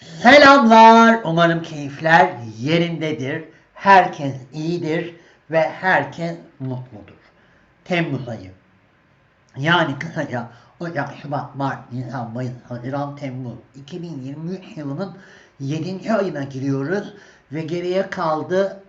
Selamlar. Umarım keyifler yerindedir. Herkes iyidir ve herkes mutludur. Temmuz ayı. Yani kısaca Ocak, Şubat, Mart, Nisan, Mayıs, Haziran, Temmuz 2023 yılının 7. ayına giriyoruz ve geriye kaldı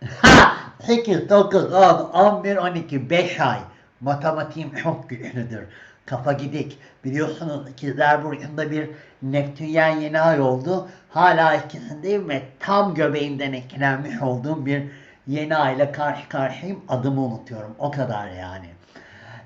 Ha! 8, 9, 10, 11, 12, 5 ay. Matematiğim çok güçlüdür. Kafa gidik. Biliyorsunuz ikizler burcunda bir Neptünyen yeni ay oldu. Hala ikisindeyim ve tam göbeğimden etkilenmiş olduğum bir yeni ayla karşı karşıyayım. Adımı unutuyorum. O kadar yani.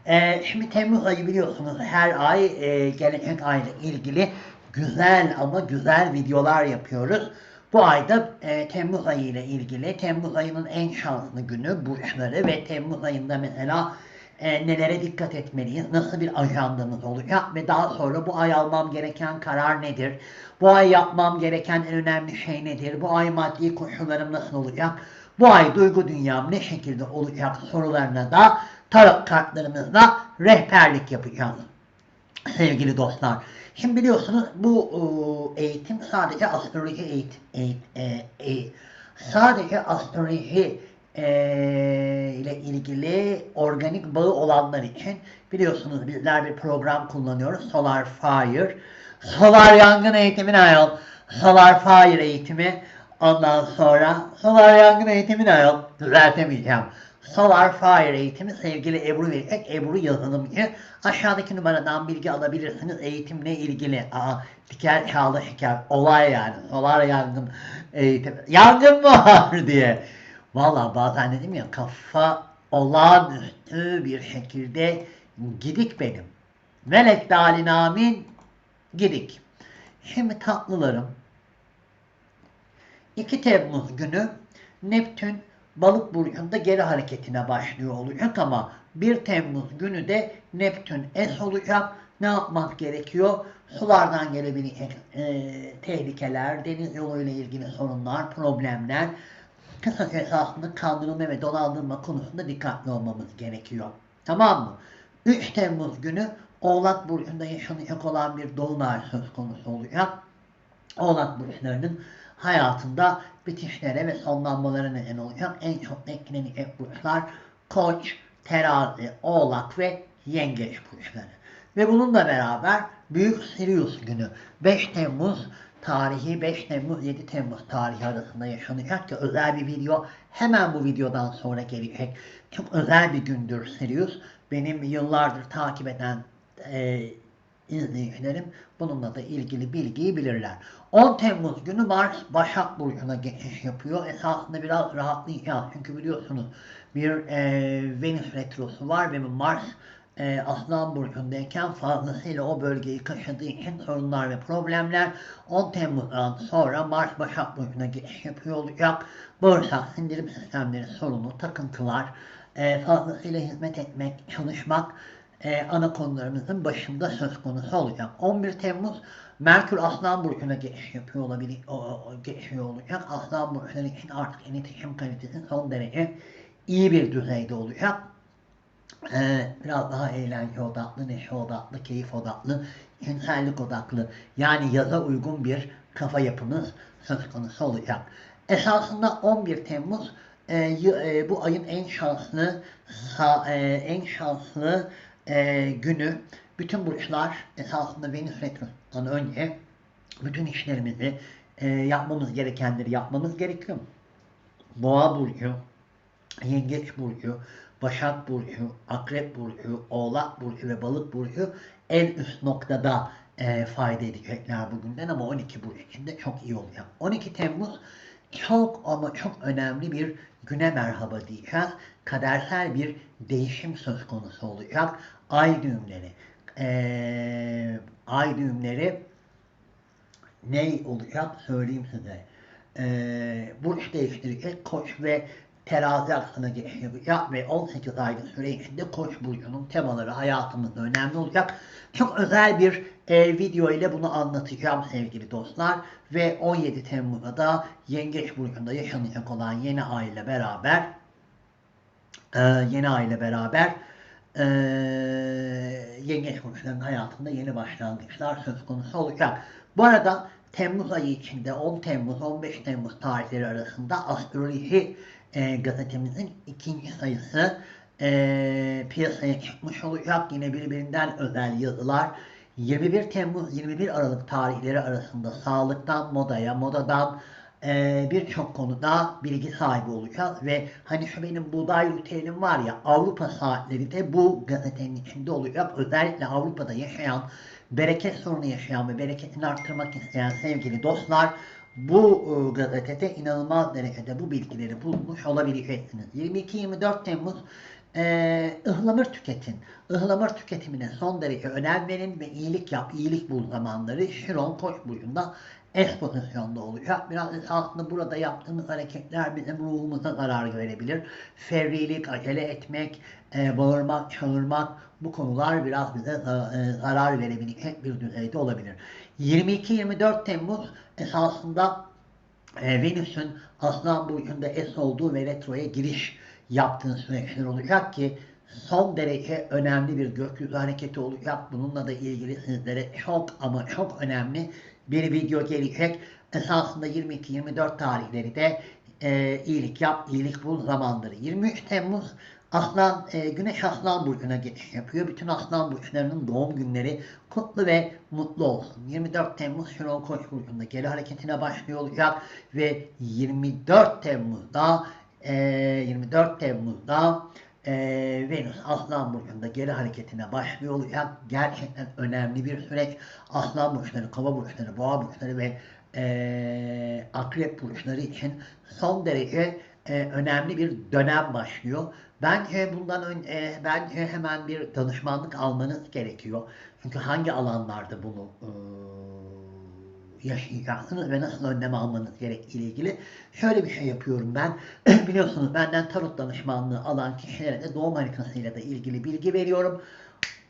Ee, şimdi Temmuz ayı biliyorsunuz her ay e, gelecek ayla ilgili güzel ama güzel videolar yapıyoruz. Bu ayda e, Temmuz ayı ile ilgili Temmuz ayının en şanslı günü burçları ve Temmuz ayında mesela e, nelere dikkat etmeliyiz, nasıl bir ajandamız olacak ve daha sonra bu ay almam gereken karar nedir, bu ay yapmam gereken en önemli şey nedir, bu ay maddi koşullarım nasıl olacak, bu ay duygu dünyam ne şekilde olacak sorularına da tarot kartlarımızla rehberlik yapacağız. Sevgili dostlar. Şimdi biliyorsunuz bu e, eğitim sadece astroloji eğitim, eğit- e, e, sadece astroloji e, ile ilgili organik bağı olanlar için biliyorsunuz bizler bir program kullanıyoruz. Solar Fire. Solar yangın eğitimi ne ayol? Solar Fire eğitimi. Ondan sonra Solar yangın eğitimi ne ayol? Düzeltemeyeceğim. Solar Fire eğitimi sevgili Ebru verecek. Ebru yazılımcı. Aşağıdaki numaradan bilgi alabilirsiniz. Eğitimle ilgili. Aa, diker çağlı şeker. Olay yani. Solar yangın eğitim. Yangın mı var diye. Valla bazen dedim ya kafa olağanüstü bir şekilde gidik benim. Melek dalin amin gidik. Şimdi tatlılarım 2 Temmuz günü Neptün balık burcunda geri hareketine başlıyor olacak ama 1 Temmuz günü de Neptün es olacak. Ne yapmak gerekiyor? Sulardan gelebilecek e, tehlikeler, deniz yoluyla ilgili sorunlar, problemler, kısaca esasında kandırılma ve dolandırma konusunda dikkatli olmamız gerekiyor. Tamam mı? 3 Temmuz günü Oğlak Burcu'nda yaşanacak olan bir dolunay söz konusu olacak. Oğlak burçlarının hayatında bitişlere ve sonlanmalara neden olacak en çok etkilenecek burçlar Koç, Terazi, Oğlak ve Yengeç burçları. Ve bununla beraber Büyük Sirius günü 5 Temmuz tarihi 5 Temmuz 7 Temmuz tarihi arasında yaşanacak ki özel bir video hemen bu videodan sonra gelecek. Çok özel bir gündür Sirius. Benim yıllardır takip eden e, izleyicilerim bununla da ilgili bilgiyi bilirler. 10 Temmuz günü Mars Başak Burcu'na geçiş yapıyor. Esasında biraz rahatlayacağız. Çünkü biliyorsunuz bir e, Venüs retrosu var ve Mars e, Aslan Burcu'ndayken fazlasıyla o bölgeyi kaşıdığı için sorunlar ve problemler 10 Temmuz'dan sonra Mars Başak Burcu'na geçiş yapıyor olacak. Bağırsak, sindirim sistemleri sorunu, takıntılar, e, fazlasıyla hizmet etmek, çalışmak e, ana konularımızın başında söz konusu olacak. 11 Temmuz Merkür Aslan Burcu'na geçiş yapıyor olabilir, o, o, geçiyor olacak. Aslan Burcu'nun için artık iletişim kalitesi son derece iyi bir düzeyde olacak. Ee, biraz daha eğlence odaklı, neşe odaklı, keyif odaklı, cinsellik odaklı yani yaza uygun bir kafa yapınız söz konusu olacak. Esasında 11 Temmuz e, e, bu ayın en şanslı e, en şanslı e, günü bütün burçlar esasında Venüs Retrosu'ndan önce bütün işlerimizi e, yapmamız gerekenleri yapmamız gerekiyor. Boğa burcu, Yengeç burcu, Başak burcu, Akrep burcu, Oğlak burcu ve Balık burcu en üst noktada e, fayda edecekler bugünden ama 12 burcu için de çok iyi olacak. 12 Temmuz çok ama çok önemli bir güne merhaba diyeceğiz. Kadersel bir değişim söz konusu olacak. Ay düğümleri. E, ay düğümleri ne olacak söyleyeyim size. Ee, burç değiştirecek koç ve terazi aksına geçiş yapacak ve 18 aylık süre içinde koç burcunun temaları hayatımızda önemli olacak. Çok özel bir e, video ile bunu anlatacağım sevgili dostlar ve 17 Temmuz'da da Yengeç burcunda yaşanacak olan yeni ay ile beraber e, yeni ay ile beraber e, yengeç burçlarının hayatında yeni başlangıçlar söz konusu olacak. Bu arada Temmuz ayı içinde 10 Temmuz 15 Temmuz tarihleri arasında Astroloji e, gazetemizin ikinci sayısı e, piyasaya çıkmış olacak. Yine birbirinden özel yazılar. 21 Temmuz 21 Aralık tarihleri arasında sağlıktan modaya, modadan e, birçok konuda bilgi sahibi olacağız ve hani şu benim buğday ritüelim var ya Avrupa saatleri de bu gazetenin içinde olacak. Özellikle Avrupa'da yaşayan, bereket sorunu yaşayan ve bereketini arttırmak isteyen sevgili dostlar bu e, gazetede inanılmaz derecede bu bilgileri bulmuş olabileceksiniz. 22-24 Temmuz e, ıhlamur tüketin. Ihlamur tüketimine son derece önem verin ve iyilik yap, iyilik bul zamanları Şiron Koç burcunda es pozisyonda olacak. Biraz aslında burada yaptığımız hareketler bizim ruhumuza zarar verebilir. Fevrilik, acele etmek, e, bağırmak, çağırmak bu konular biraz bize e, zarar verebilecek bir düzeyde olabilir. 22-24 Temmuz esasında e, Venüs'ün Aslan Burcu'nda es olduğu ve retroya giriş yaptığı süreçler olacak ki son derece önemli bir gökyüzü hareketi olacak. Bununla da ilgili sizlere çok ama çok önemli bir video gelecek. Esasında 22-24 tarihleri de e, iyilik yap, iyilik bul zamanları. 23 Temmuz Aslan, e, Güneş Aslan Burcu'na geçiş yapıyor. Bütün Aslan Burçlarının doğum günleri kutlu ve mutlu olsun. 24 Temmuz Şenol Koç Burcu'nda geri hareketine başlıyor olacak ve 24 Temmuz'da e, 24 Temmuz'da e, Venüs Aslan Burcu'nda geri hareketine başlıyor olacak. Gerçekten önemli bir süreç. Aslan Burçları, Kova Burçları, Boğa Burçları ve e, Akrep Burçları için son derece e, önemli bir dönem başlıyor. Bence bundan önce e, bence hemen bir danışmanlık almanız gerekiyor. Çünkü hangi alanlarda bunu e, yaşayacaksınız ve nasıl önlem almanız gerektiğiyle ilgili şöyle bir şey yapıyorum ben. Biliyorsunuz benden tarot danışmanlığı alan kişilere de doğum haritasıyla da ilgili bilgi veriyorum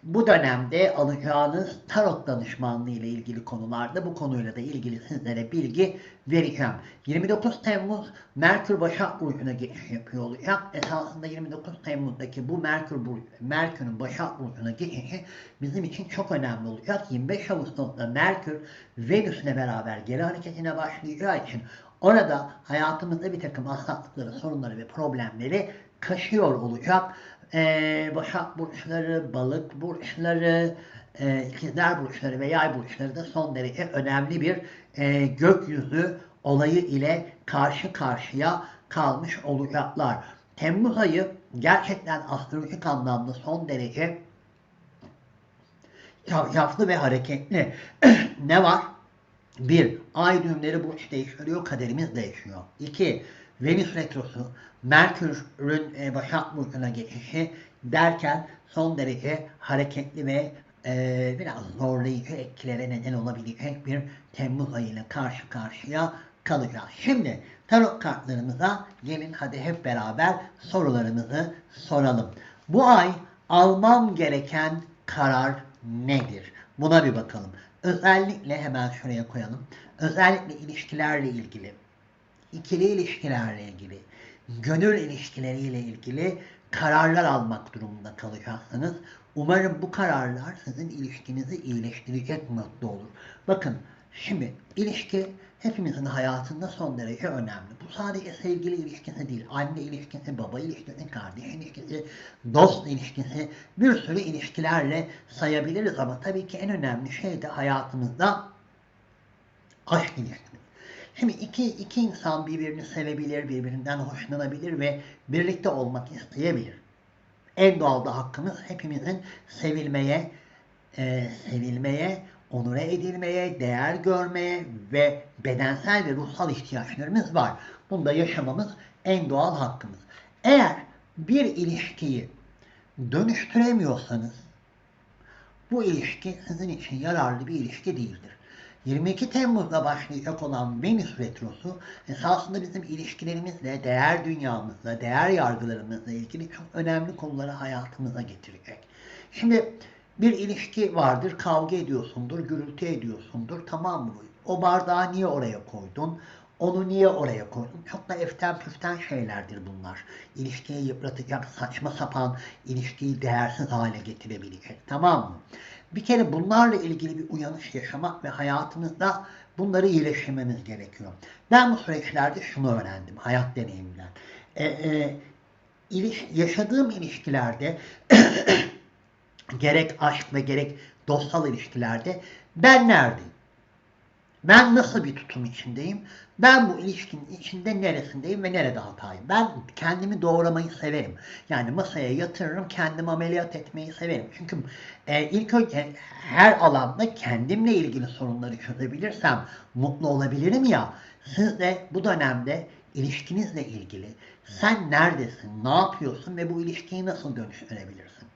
bu dönemde alacağınız tarot danışmanlığı ile ilgili konularda bu konuyla da ilgili sizlere bilgi vereceğim. 29 Temmuz Merkür Başak Burcu'na geçiş yapıyor olacak. Esasında 29 Temmuz'daki bu Merkür Merkür'ün Başak Burcu'na geçişi bizim için çok önemli olacak. 25 Ağustos'ta Merkür Venüs'le beraber geri hareketine başlayacağı için orada hayatımızda bir takım hastalıkları, sorunları ve problemleri kaşıyor olacak e, Başak burçları, balık burçları, e, ikizler burçları ve yay burçları da son derece önemli bir e, gökyüzü olayı ile karşı karşıya kalmış olacaklar. Temmuz ayı gerçekten astrolojik anlamda son derece yaflı ve hareketli. ne var? Bir, ay düğümleri burç değiştiriyor, kaderimiz değişiyor. İki, Venüs retrosu, Merkür'ün e, Başak Burcu'na geçişi derken son derece hareketli ve e, biraz zorlayıcı etkilere neden olabilecek bir Temmuz ayıyla karşı karşıya kalacağız. Şimdi tarot kartlarımıza gelin hadi hep beraber sorularımızı soralım. Bu ay almam gereken karar nedir? Buna bir bakalım. Özellikle hemen şuraya koyalım. Özellikle ilişkilerle ilgili, ikili ilişkilerle ilgili, gönül ilişkileriyle ilgili kararlar almak durumunda kalacaksınız. Umarım bu kararlar sizin ilişkinizi iyileştirecek mutlu olur. Bakın şimdi ilişki hepimizin hayatında son derece önemli. Bu sadece sevgili ilişkisi değil. Anne ilişkisi, baba ilişkisi, kardeş ilişkisi, dost ilişkisi bir sürü ilişkilerle sayabiliriz ama tabii ki en önemli şey de hayatımızda aşk ilişkisi. Şimdi iki, iki insan birbirini sevebilir, birbirinden hoşlanabilir ve birlikte olmak isteyebilir. En doğal da hakkımız hepimizin sevilmeye, e, sevilmeye, onure edilmeye, değer görmeye ve bedensel ve ruhsal ihtiyaçlarımız var. Bunu da yaşamamız en doğal hakkımız. Eğer bir ilişkiyi dönüştüremiyorsanız bu ilişki sizin için yararlı bir ilişki değildir. 22 Temmuz'da başlayacak olan Venüs Retrosu esasında bizim ilişkilerimizle, değer dünyamızla, değer yargılarımızla ilgili çok önemli konuları hayatımıza getirecek. Şimdi bir ilişki vardır, kavga ediyorsundur, gürültü ediyorsundur, tamam mı? O bardağı niye oraya koydun? Onu niye oraya koydum? Çok da eften püften şeylerdir bunlar. İlişkiyi yıpratacak, saçma sapan, ilişkiyi değersiz hale getirebilecek. Tamam mı? Bir kere bunlarla ilgili bir uyanış yaşamak ve hayatınızda bunları iyileştirmeniz gerekiyor. Ben bu süreçlerde şunu öğrendim hayat deneyimden. E, e, iliş- yaşadığım ilişkilerde gerek aşk ve gerek dostal ilişkilerde ben neredeyim? Ben nasıl bir tutum içindeyim? Ben bu ilişkinin içinde neresindeyim ve nerede hatayım? Ben kendimi doğramayı severim. Yani masaya yatırırım, kendimi ameliyat etmeyi severim. Çünkü e, ilk önce her alanda kendimle ilgili sorunları çözebilirsem mutlu olabilirim ya. Siz de bu dönemde ilişkinizle ilgili sen neredesin, ne yapıyorsun ve bu ilişkiyi nasıl dönüştürebilirsin?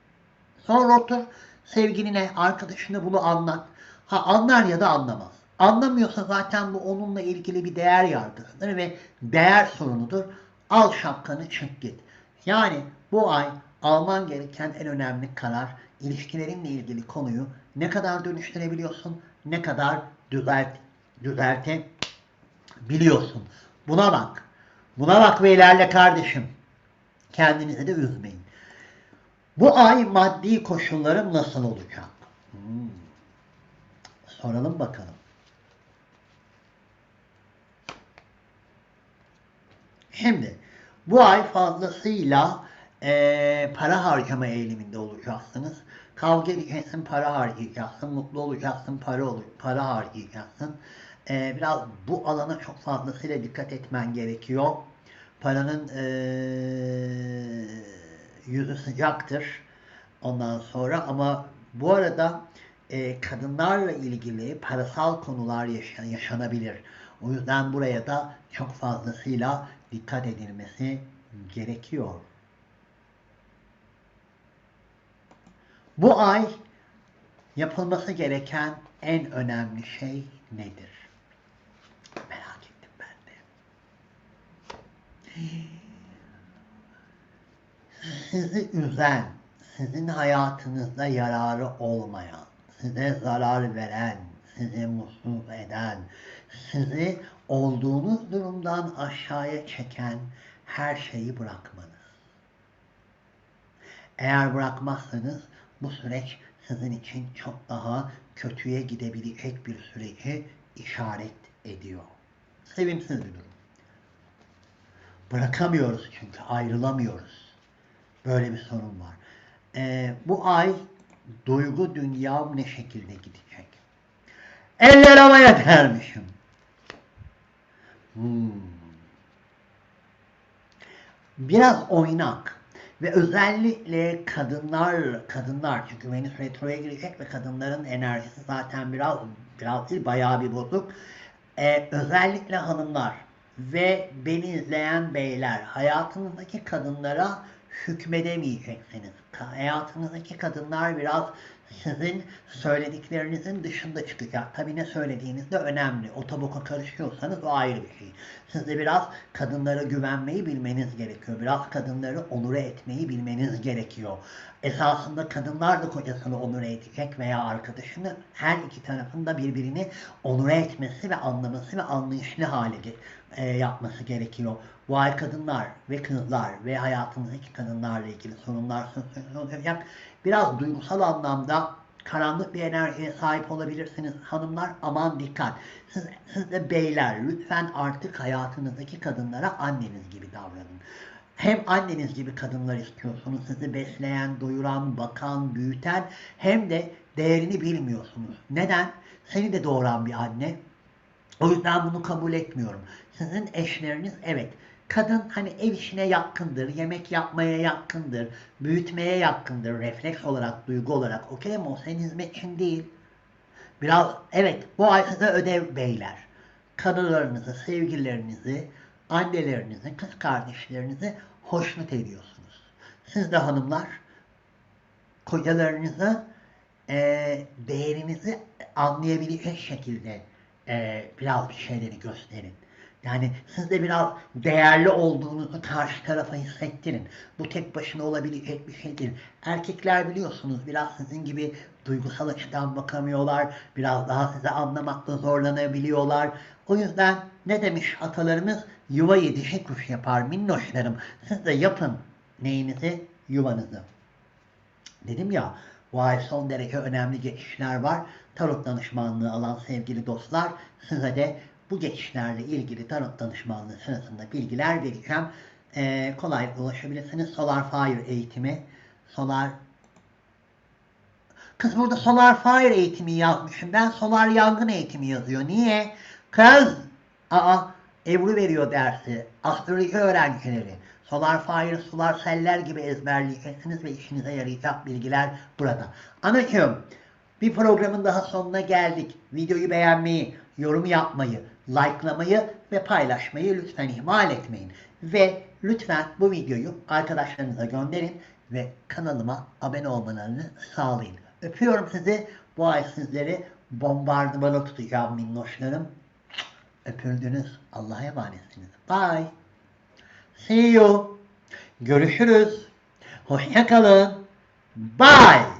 Sonra otur sevgiline, arkadaşına bunu anlat. Ha anlar ya da anlamaz. Anlamıyorsa zaten bu onunla ilgili bir değer yargısıdır ve değer sorunudur. Al şapkanı çık git. Yani bu ay alman gereken en önemli karar ilişkilerinle ilgili konuyu ne kadar dönüştürebiliyorsun, ne kadar düzelt, düzeltebiliyorsun. Buna bak. Buna bak ve ilerle kardeşim. Kendinizi de üzmeyin. Bu ay maddi koşullarım nasıl olacak? Hmm. Soralım bakalım. Şimdi bu ay fazlasıyla eee, para harcama eğiliminde olacaksınız. Kavga edeceksin, para harcayacaksın. Mutlu olacaksın, para olur, para harcayacaksın. Eee, biraz bu alana çok fazlasıyla dikkat etmen gerekiyor. Paranın eee, yüzü sıcaktır ondan sonra ama bu arada e, kadınlarla ilgili parasal konular yaşa- yaşanabilir. O yüzden buraya da çok fazlasıyla dikkat edilmesi gerekiyor. Bu ay yapılması gereken en önemli şey nedir? Merak ettim ben de. Sizi üzen, sizin hayatınızda yararı olmayan, size zarar veren, sizi mutsuz eden, sizi olduğunuz durumdan aşağıya çeken her şeyi bırakmanız. Eğer bırakmazsanız bu süreç sizin için çok daha kötüye gidebilecek bir süreci işaret ediyor. Sevimsiz bir durum. Bırakamıyoruz çünkü ayrılamıyoruz. Böyle bir sorun var. Ee, bu ay duygu dünyam ne şekilde gidecek? Eller havaya dermişim. Hmm. Biraz oynak ve özellikle kadınlar kadınlar çünkü Venüs retroya girecek ve kadınların enerjisi zaten biraz biraz değil bayağı bir bozuk. Ee, özellikle hanımlar ve beni izleyen beyler hayatınızdaki kadınlara hükmedemeyeceksiniz. Hayatınızdaki kadınlar biraz sizin söylediklerinizin dışında çıkacak. Tabii ne söylediğiniz de önemli. O tabuka karışıyorsanız o ayrı bir şey. Siz de biraz kadınlara güvenmeyi bilmeniz gerekiyor. Biraz kadınları onure etmeyi bilmeniz gerekiyor. Esasında kadınlar da kocasını onure edecek veya arkadaşını her iki tarafın da birbirini onure etmesi ve anlaması ve anlayışlı hale e, yapması gerekiyor. Bu ay kadınlar ve kızlar ve hayatınızdaki kadınlarla ilgili sorunlar söz olacak. Biraz duygusal anlamda karanlık bir enerjiye sahip olabilirsiniz hanımlar aman dikkat. Siz, siz de beyler lütfen artık hayatınızdaki kadınlara anneniz gibi davranın. Hem anneniz gibi kadınlar istiyorsunuz sizi besleyen, doyuran, bakan, büyüten hem de değerini bilmiyorsunuz. Neden? Seni de doğuran bir anne, o yüzden bunu kabul etmiyorum. Sizin eşleriniz evet kadın hani ev işine yakındır, yemek yapmaya yakındır, büyütmeye yakındır, refleks olarak, duygu olarak. Okey ama o senin hizmetçin değil. Biraz evet bu ay size ödev beyler. Karılarınızı, sevgililerinizi, annelerinizi, kız kardeşlerinizi hoşnut ediyorsunuz. Siz de hanımlar kocalarınızı e, değerinizi anlayabilecek şekilde e, biraz bir şeyleri gösterin. Yani siz de biraz değerli olduğunuzu karşı tarafa hissettirin. Bu tek başına olabilecek bir şey değil. Erkekler biliyorsunuz biraz sizin gibi duygusal açıdan bakamıyorlar. Biraz daha sizi anlamakta zorlanabiliyorlar. O yüzden ne demiş atalarımız? Yuvayı dişi kuş yapar minnoşlarım. Siz de yapın neyinizi? Yuvanızı. Dedim ya bu ay son derece önemli geçişler var. Tarot danışmanlığı alan sevgili dostlar size de bu geçişlerle ilgili tarot danışmanlığı sırasında bilgiler vereceğim. Ee, kolay ulaşabilirsiniz. Solar Fire eğitimi. Solar Kız burada Solar Fire eğitimi yazmışım. Ben Solar Yangın eğitimi yazıyor. Niye? Kız! Aa, Ebru veriyor dersi. Astroloji öğrencileri. Solar Fire, Solar Seller gibi ezberleyeceksiniz ve işinize yarayacak bilgiler burada. Anacığım, bir programın daha sonuna geldik. Videoyu beğenmeyi, yorum yapmayı, likelamayı ve paylaşmayı lütfen ihmal etmeyin. Ve lütfen bu videoyu arkadaşlarınıza gönderin ve kanalıma abone olmalarını sağlayın. Öpüyorum sizi. Bu ay sizleri bombardımana tutacağım minnoşlarım. Öpüldünüz. Allah'a emanetsiniz. Bye. See you. Görüşürüz. Hoşça kalın. Bye.